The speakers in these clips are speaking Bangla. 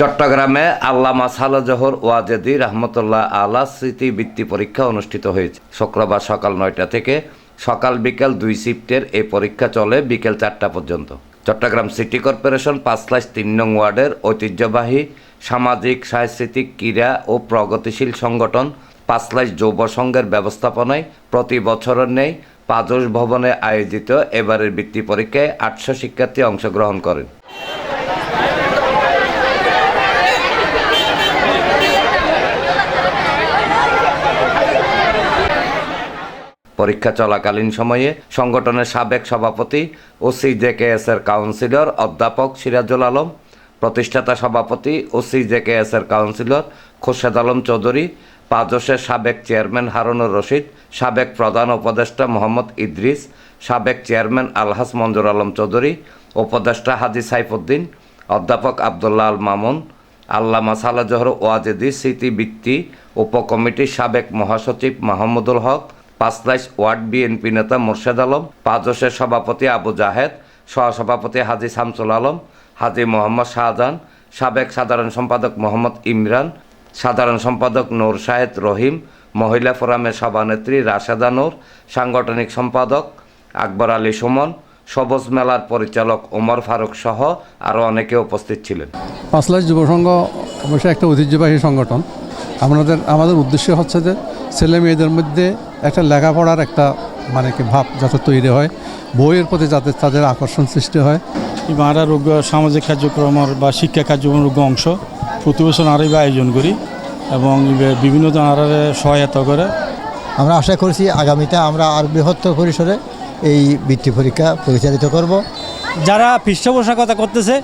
চট্টগ্রামে আল্লামা সালাজহর ওয়াজেদি রহমতুল্লাহ আলা স্মৃতি বৃত্তি পরীক্ষা অনুষ্ঠিত হয়েছে। শুক্রবার সকাল নয়টা থেকে সকাল বিকাল দুই শিফটের এই পরীক্ষা চলে বিকেল চারটা পর্যন্ত। চট্টগ্রাম সিটি কর্পোরেশন পাঁচ লাখ তিন নং ওয়ার্ডের ঐতিহ্যবাহী সামাজিক, সাংস্কৃতিক, ক্রীড়া ও প্রগতিশীল সংগঠন পাঁচলাইশ যুব সংঘের ব্যবস্থাপনায় প্রতি বছরের নেই পাজস ভবনে আয়োজিত এবারের বৃত্তি পরীক্ষায় আটশো শিক্ষার্থী অংশগ্রহণ করেন। পরীক্ষা চলাকালীন সময়ে সংগঠনের সাবেক সভাপতি ও সিজেকেএস এর কাউন্সিলর অধ্যাপক সিরাজুল আলম, প্রতিষ্ঠাতা সভাপতি ও সিজেকেএস এর কাউন্সিলর খোরশেদ আলম চৌধুরী পাজসের সাবেক চেয়ারম্যান হারুনুর রশিদ, সাবেক প্রধান উপদেষ্টা মোহাম্মদ ইদ্রিস, সাবেক চেয়ারম্যান আলহাস মঞ্জুর আলম চৌধুরী, উপদেষ্টা হাজি সাইফুদ্দিন, অধ্যাপক আবদুল্লাহ আল মামুন, আল্লামা সালাজহর ওয়াজেদি স্মৃতিবৃত্তি উপকমিটির সাবেক মহাসচিব মাহমুদুল হক পাঁচলাইশ ওয়ার্ড বিএনপি নেতা মোর্শেদ আলম পাঁচশের সভাপতি আবু জাহেদ, সহসভাপতি হাজি শামসুল আলম, হাজি মোহাম্মদ শাহজাহান, সাবেক সাধারণ সম্পাদক মোহাম্মদ ইমরান, সাধারণ সম্পাদক নূর শাহেদ রহিম, মহিলা ফোরামের সভানেত্রী রাশেদা নূর, সাংগঠনিক সম্পাদক আকবর আলী সুমন, সবুজ মেলার পরিচালক ওমর ফারুক সহ আরও অনেকে উপস্থিত ছিলেন। পাঁচলাইশ যুব সংঘ অবশ্যই একটা ঐতিহ্যবাহী সংগঠন। আমাদের আমাদের উদ্দেশ্য হচ্ছে যে ছেলে মেয়েদের মধ্যে একটা লেখাপড়ার একটা মানে কি ভাব যাতে তৈরি হয় বইয়ের প্রতি যাতে তাদের আকর্ষণ সৃষ্টি হয়। আমরা রোগ সামাজিক কার্যক্রমের বা শিক্ষা কার্যক্রমের রোগ অংশ প্রতি বছর আরই আয়োজন করি এবং বিভিন্ন জনের সহায়তা করে। আমরা আশা করছি আগামীতে আমরা আর বৃহত্তর পরিসরে এই বৃত্তি পরীক্ষা পরিচালিত করব। যারা পৃষ্ঠপোষকতা করতেছে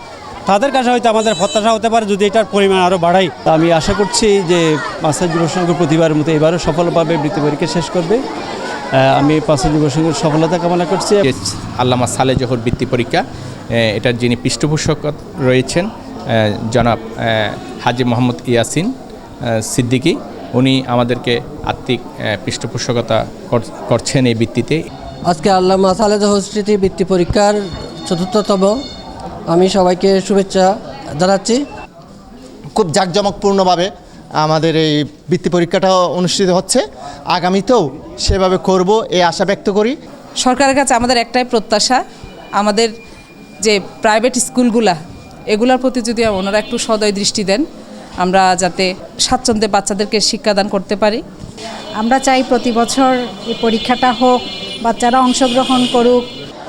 তাদের কাছে হয়তো আমাদের প্রত্যাশা হতে পারে যদি এটার পরিমাণ আরও বাড়াই। তা আমি আশা করছি যে পাঁচটা যুব সংঘ প্রতিবারের মতো এবারও সফলভাবে বৃত্তি পরীক্ষা শেষ করবে। আমি পাঁচটা যুব সংঘের সফলতা কামনা করছি। আল্লামা সালে জহর বৃত্তি পরীক্ষা এটার যিনি পৃষ্ঠপোষক রয়েছেন জনাব হাজি মোহাম্মদ ইয়াসিন সিদ্দিকী উনি আমাদেরকে আত্মিক পৃষ্ঠপোষকতা কর- করছেন এই বৃত্তিতে। আজকে আল্লামা সালেদ স্মৃতি বৃত্তি পরীক্ষার চতুর্থতম আমি সবাইকে শুভেচ্ছা জানাচ্ছি। খুব জাঁকজমকপূর্ণভাবে আমাদের এই বৃত্তি পরীক্ষাটা অনুষ্ঠিত হচ্ছে। আগামীতেও সেভাবে করব এই আশা ব্যক্ত করি। সরকারের কাছে আমাদের একটাই প্রত্যাশা আমাদের যে প্রাইভেট স্কুলগুলা এগুলোর প্রতি যদি ওনারা একটু সদয় দৃষ্টি দেন আমরা যাতে স্বাচ্ছন্দ্যে বাচ্চাদেরকে শিক্ষাদান করতে পারি। আমরা চাই প্রতি বছর এই পরীক্ষাটা হোক বাচ্চারা অংশগ্রহণ করুক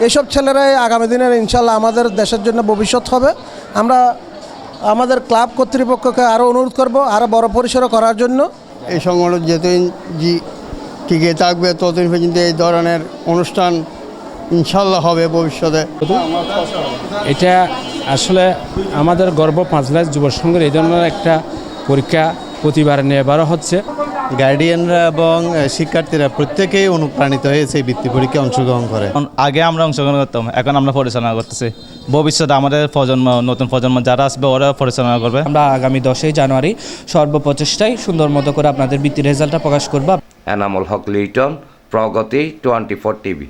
এসব ছেলেরাই আগামী দিনের ইনশাল্লাহ আমাদের দেশের জন্য ভবিষ্যৎ হবে। আমরা আমাদের ক্লাব কর্তৃপক্ষকে আরও অনুরোধ করব আরও বড় পরিসরে করার জন্য। এই সংগঠন যেদিন জি টিকে থাকবে ততদিন পর্যন্ত এই ধরনের অনুষ্ঠান ইনশাল্লাহ হবে ভবিষ্যতে। এটা আসলে আমাদের গর্ব পাঁচলাইশ যুব সংঘের এই ধরনের একটা পরীক্ষা প্রতিবার নেবারও হচ্ছে। গার্ডিয়ানরা এবং শিক্ষার্থীরা প্রত্যেকেই অনুপ্রাণিত হয়ে সেই বৃত্তি পরীক্ষায় অংশগ্রহণ করে। আগে আমরা অংশগ্রহণ করতাম এখন আমরা পরিচালনা করতেছি। ভবিষ্যতে আমাদের প্রজন্ম নতুন প্রজন্ম যারা আসবে ওরা পরিচালনা করবে। আমরা আগামী দশই জানুয়ারি সর্বপ্রচেষ্টায় সুন্দর মতো করে আপনাদের বৃত্তির রেজাল্টটা প্রকাশ করব। Enamul Haque Liton Pragati twenty four TV.